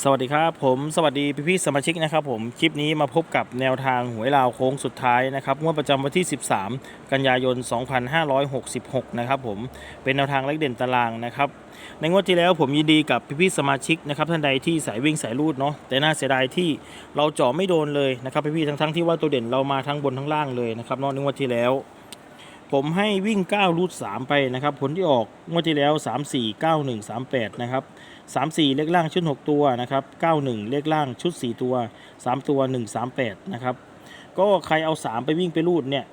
สวัสดีครับผมสวัสดีพี่ๆสมาชิกนะครับผมคลิปนี้มาพบกับแนวทางหวยลาวโค้งสุดท้ายนะครับงวดประจำวันที่ 13 กันยายน 2566 นะครับผมเป็นแนวทางเลขเด่นตารางนะครับในงวดที่แล้วผมยินดีกับพี่ๆสมาชิกนะครับท่านใดที่สายวิ่งสายรูดเนาะแต่น่าเสียดายที่เราเจาะไม่โดนเลยนะครับพี่ๆทั้งๆที่ว่าตัวเด่นเรามาทั้งบนทั้งล่างเลยนะครับนอกในงวดที่แล้ว ผมให้วิ่ง9รูด3ไปนะครับ ผลที่ออกงวดที่แล้ว 3 4 9 1 3 8 นะครับ 3 4 เลขล่างชุด 6 ตัวนะครับ 91 เลขล่างชุด 4 ตัว 3 ตัว 1 3 8 นะครับ ก็ใครเอา 3 ไปวิ่งไปรูดเนี่ย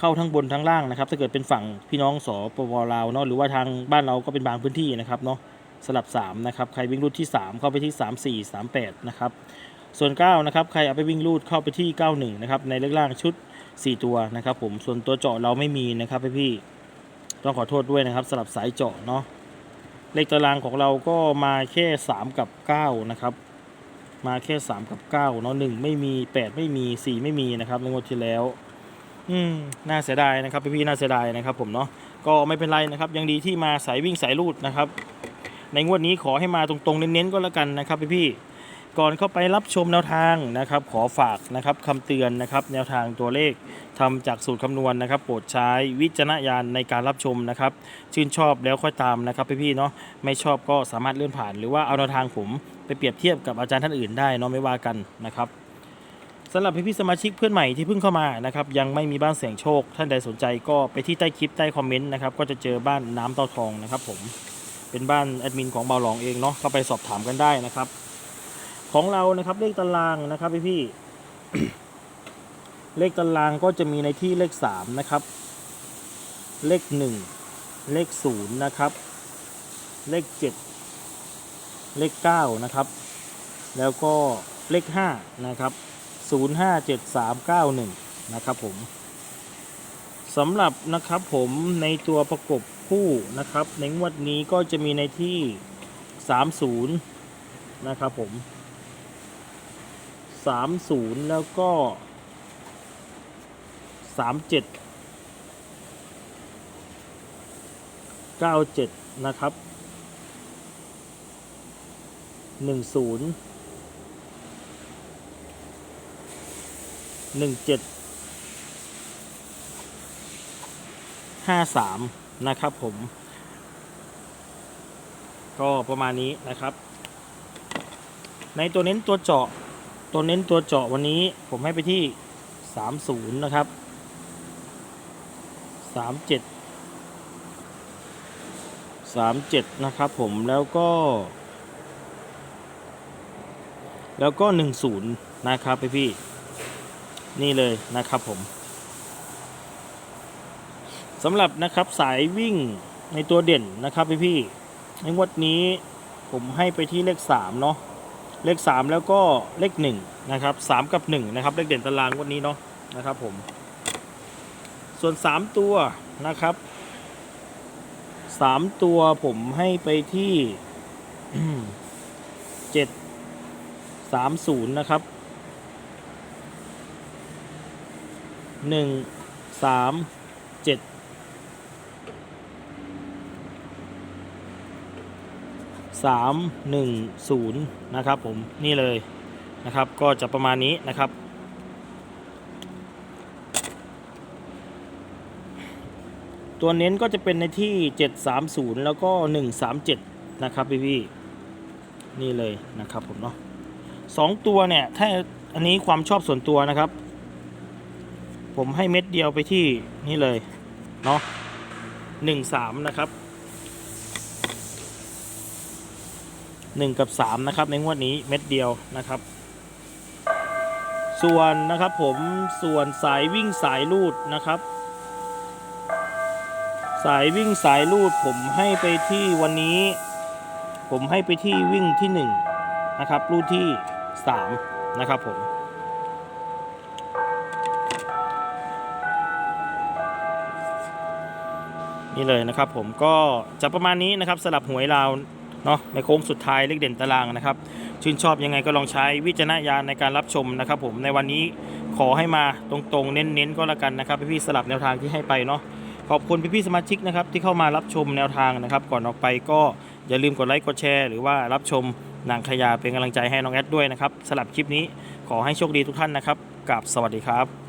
เข้าทั้งบนทั้งล่างนะครับ ถ้าเกิดเป็นฝั่งพี่น้องสปปลาวเนาะหรือว่าทางบ้านเราก็เป็นบางพื้นที่นะครับเนาะสลับ 3 นะครับ ใครวิ่งรูดที่ 3 เข้าไปที่ 3 4 3 8 นะครับ ส่วน 9 นะครับ ใครเอาไปวิ่งรูดเข้าไปที่ 91 นะครับ ในเลขล่างชุด 4 ตัวนะครับผมส่วนตัวเจาะเราไม่มีนะครับพี่พี่ต้องขอโทษด้วยนะครับสลับสายเจาะเนาะเลขตารางของเราก็มาแค่ 3 กับ 9 นะครับ มาแค่ 3 กับ 9 เนาะหนึ่งไม่มี 8 ไม่มี 4 ไม่มีนะครับในงวดที่แล้ว อืมน่าเสียดายนะครับพี่พี่น่าเสียดายนะครับ ผมเนาะก็ไม่เป็นไรนะครับ ยังดีที่มาสายวิ่งสายรูดนะครับ ในงวดนี้ขอให้มาตรงๆเน้นๆก็แล้วกันนะครับพี่พี่ ก่อนเข้าไปรับชมแนวทางนะครับ ขอฝากนะครับคำเตือนนะครับ แนวทางตัวเลขทำจากสูตรคำนวณนะครับ โปรดใช้วิจารณญาณในการรับชมนะครับ ชื่นชอบแล้วค่อยตามนะครับพี่ๆเนาะไม่ชอบก็สามารถเลื่อนผ่าน หรือว่าเอาแนวทางผมไปเปรียบเทียบกับอาจารย์ท่านอื่นได้เนาะไม่ว่ากันนะครับสำหรับพี่ๆสมาชิกเพื่อนใหม่ที่เพิ่งเข้ามานะครับยังไม่มีบ้านเสียงโชค ท่านใดสนใจก็ไปที่ใต้คลิปใต้คอมเมนต์นะครับก็จะเจอบ้านน้ำเตาทองนะครับผมเป็นบ้านแอดมินของเบาหลองเองเนาะเข้าไปสอบถามกันได้นะครับ ของเรานะครับเลขตารางนะครับพี่พี่เลขตารางก็จะมีในที่เลขสามนะครับ เลขหนึ่งเลขศูนย์นะครับ เลขเจ็ดเลขเก้านะครับ แล้วก็เลขห้านะครับศูนย์ห้าเจ็ดสามเก้าหนึ่งนะครับผมสำหรับนะครับผมในตัวประกบคู่นะครับ ในงวดนี้ก็จะมีในที่สามศูนย์นะครับผม สามศูนย์แล้วก็สามเจ็ดเก้าเจ็ดนะครับหนึ่งศูนย์หนึ่งเจ็ดห้าสามนะครับผม ก็ประมาณนี้นะครับ ในตัวเน้นตัวเจาะ ตัวเน้นตัวเจาะวันนี้ผมให้ไปที่ 30 นะครับ 37 37 นะครับผมแล้วก็ แล้วก็ 10 นะครับพี่พี่ นี่เลยนะครับผมสำหรับนะครับสายวิ่งในตัวเด่นนะครับพี่พี่ในงวดนี้ผมให้ไปที่เลข 3 เนาะ เลข 3 แล้วก็เลข1นะครับ3กับ1นะครับเลขเด่นตารางวันนี้เนาะนะครับผม ส่วน 3 ตัวนะครับ 3 ตัวผมให้ไปที่ 7 3 0 นะครับ 1 3 310 นะครับผมนี่เลยนะครับก็จะประมาณนี้นะครับ ตัวเน้นก็จะเป็นในที่ 730 แล้วก็ 137 นะครับพี่พี่นี่เลยนะครับผมเนาะสองตัวเนี่ยถ้าอันนี้ความชอบส่วนตัวนะครับ ผมให้เม็ดเดียวไปที่นี่เลยเนาะหนึ่งสามนะครับ 1 กับ 3 นะครับ ในงวดนี้เม็ดเดียวนะครับ ส่วนนะครับผมส่วนสายวิ่งสายลูดนะครับ สายวิ่งสายลูดผมให้ไปที่วันนี้ ผมให้ไปที่วิ่งที่ 1 นะครับลูดที่ 3 นะครับผมนี่เลยนะครับผมก็จะประมาณนี้นะครับสลับหวยลาว เนาะในโค้งสุดท้ายเลขเด่นตารางนะครับ ชื่นชอบยังไงก็ลองใช้วิจารณญาณในการรับชมนะครับผมในวันนี้ขอให้มาตรงๆ เน้นๆก็แล้วกันนะครับพี่ๆสลับแนวทางที่ให้ไปเนาะขอบคุณพี่ๆสมาชิกนะครับที่เข้ามารับชมแนวทางนะครับ ก่อนออกไปก็อย่าลืมกดไลค์กดแชร์หรือว่ารับชมนางขยาเป็นกำลังใจให้น้องแอดด้วยนะครับสำหรับคลิปนี้ขอให้โชคดีทุกท่านนะครับกับสวัสดีครับ